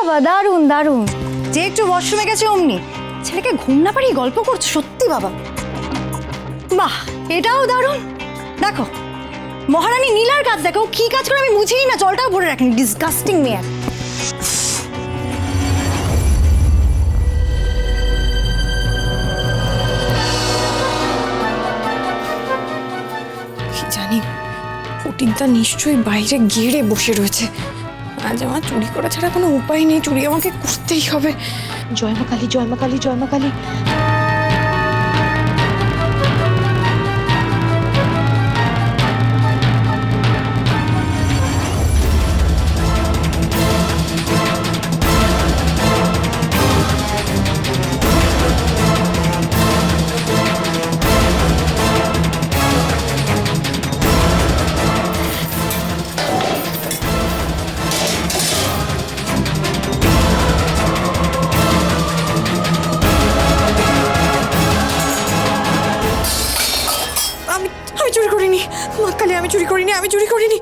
বাবা, দারুণ দারুণ। যে একটু ওয়াশরুমে গেছে অমনি। ছেলেকে ঘুম না পারিয়ে গল্প করছ, সত্যি বাবা। বাহ, এটাও দারুণ। দেখো, মহারানী নীলার কাজ দেখো কি কাজ করে আমি বুঝেই না, জলটাও ভরে রাখিনি ডিসগাস্টিং মেয়ে। কি জানি ফটিকদা নিশ্চয়ই বাইরে গেড়ে বসে রয়েছে। আজ আমার চুরি করা ছাড়া কোনো উপায় নেই, চুরি আমাকে করতেই হবে। জয় মা কালী জয় মা কালী জয় মা কালী। মা কালী আমি চুরি করিনি, আমি চুরি করিনি।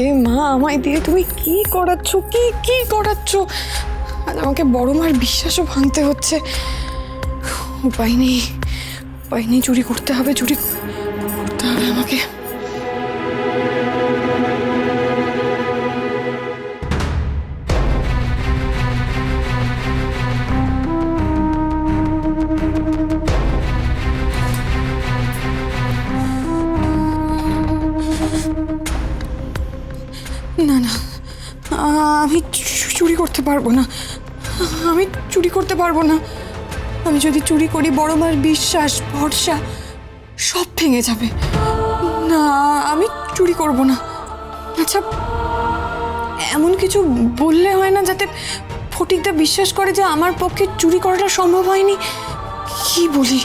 এ মা, আমায় দিয়ে তুমি কি করাচ্ছ? কি কি করাচ্ছ? আজ আমাকে বড় মার বিশ্বাসও ভাঙতে হচ্ছে। উপায় নেই উপায় নেই, চুরি করতে হবে, চুরি করতে হবে আমাকে। না না। আমি চুরি করতে পারব না। আমি চুরি করতে পারব না। আমি যদি চুরি করি, বড় মার বিশ্বাস, ভরসা, সব ভেঙে যাবে। না, আমি চুরি করব না। আচ্ছা এমন কিছু বললে হয় না যাতে ফটিকদা বিশ্বাস করে যে আমার পক্ষে চুরি করাটা সম্ভব হয়নি? কি বলি?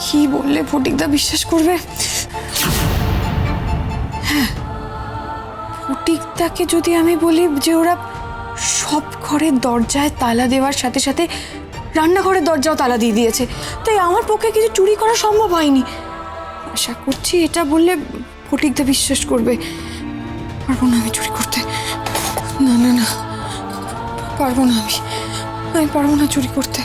কি বললে ফটিকদা বিশ্বাস করবে? ফটিকদাকে যদি আমি বলি যে ওরা সব ঘরের দরজায় তালা দেওয়ার সাথে সাথে রান্নাঘরের দরজাও তালা দিয়ে দিয়েছে। তাই আমার পক্ষে কিছু চুরি করা সম্ভব হয়নি। আশা করছি এটা বললে ফটিকদা বিশ্বাস করবে। পারব না আমি চুরি করতে। না না না, পারব না আমি। আমি পারব না চুরি করতে।